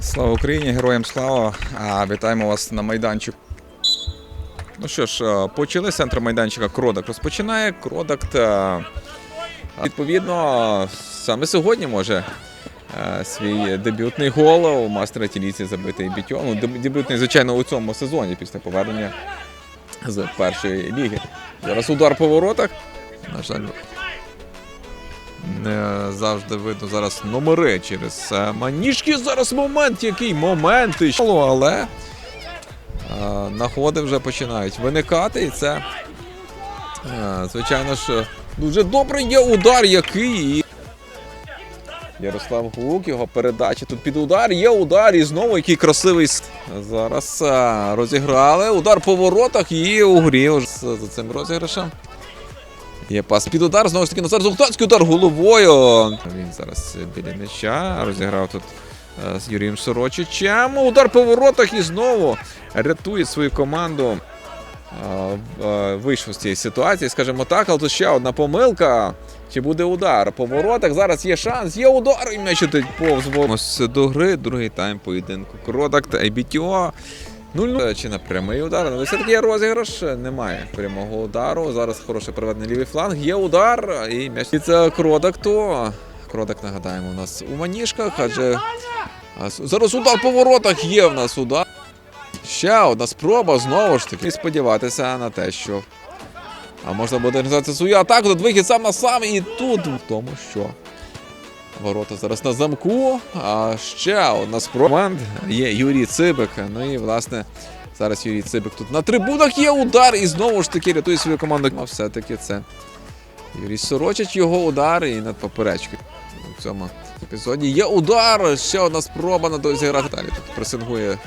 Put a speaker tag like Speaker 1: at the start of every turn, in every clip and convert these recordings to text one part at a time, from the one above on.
Speaker 1: Слава Україні, героям слава! Вітаємо вас на майданчику. Ну що ж, почали з центру майданчика Кродак розпочинає. Кродакт, відповідно, саме сьогодні може свій дебютний гол у мастера Тіліці забитий бітьо. Ну, дебютний, звичайно, у цьому сезоні після повернення з першої ліги. Зараз удар по воротах. На жаль, завжди видно зараз номери через е, маніжки. Зараз момент, який момент іще. але е, нагоди вже починають виникати, і це, е, звичайно ж, дуже добре є удар, який. Ярослав Гук, його передача тут під удар. Є удар, і знову який красивий. Зараз е, розіграли. Удар по воротах і у грі за цим розіграшем. Є пас під удар, знову ж таки Назар Золотанський удар головою. Він зараз біля м'яча розіграв тут е, з Юрієм Сорочичем. Удар по воротах і знову рятує свою команду. Е, е, Вийшов з цієї ситуації, скажімо так, але тут ще одна помилка. Чи буде удар по воротах? Зараз є шанс, є удар, і м'яч повз. Ось до гри, другий тайм поєдинку. Кродакт, IBTO. 0-0 чи на прямий удар, але все-таки є розіграш, немає прямого удару. Зараз хороший проведений лівий фланг, є удар і м'яч. І це Кродакту. Кродак, нагадаємо, у нас у маніжках, адже зараз удар по воротах є в нас удар. Ще одна спроба знову ж таки. І сподіватися на те, що а можна буде організувати свою атаку, тут вихід сам на сам, і тут в тому, що Ворота зараз на замку. А ще одна спроба. Команд є Юрій Цибик. Ну і власне зараз Юрій Цибик тут на трибунах є удар і знову ж таки рятує свою команду. А все-таки це Юрій Сорочич, його удар і над поперечкою. У цьому епізоді є удар. Ще одна спроба на той зіграти. Далі тут пресингує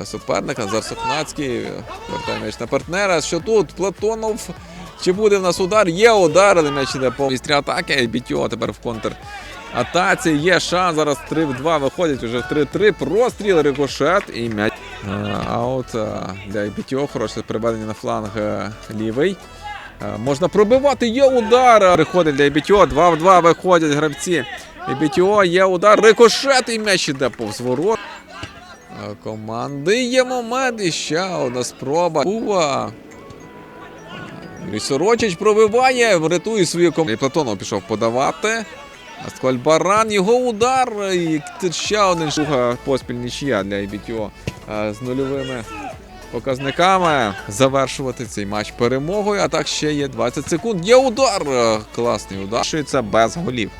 Speaker 1: е, суперник Назар Вертає м'яч на партнера. Що тут? Платонов. Чи буде в нас удар? Є удар, але м'яч іде по вістрі атаки. Бітьо тепер в контр атаці. Є шанс. Зараз 3 в 2 виходять вже в 3-3. Простріл, рикошет і м'яч. Е, Аут е, для Бітьо. Хороше переведення на фланг е, лівий. Можна пробивати, є удар. Приходить для Бітьо. 2 в 2 виходять гравці. Бітьо є удар. Рикошет і м'яч іде повз ворот. Команди є момент. І ще одна спроба. Ува. Юрій Сорочич пробиває, врятує свою команду. І Платонов пішов подавати. Аскольд Баран, його удар. І ще один шуга поспіль нічия для IBTO з нульовими показниками. Завершувати цей матч перемогою. А так ще є 20 секунд. Є удар. Е, Класний удар. Шується без голів.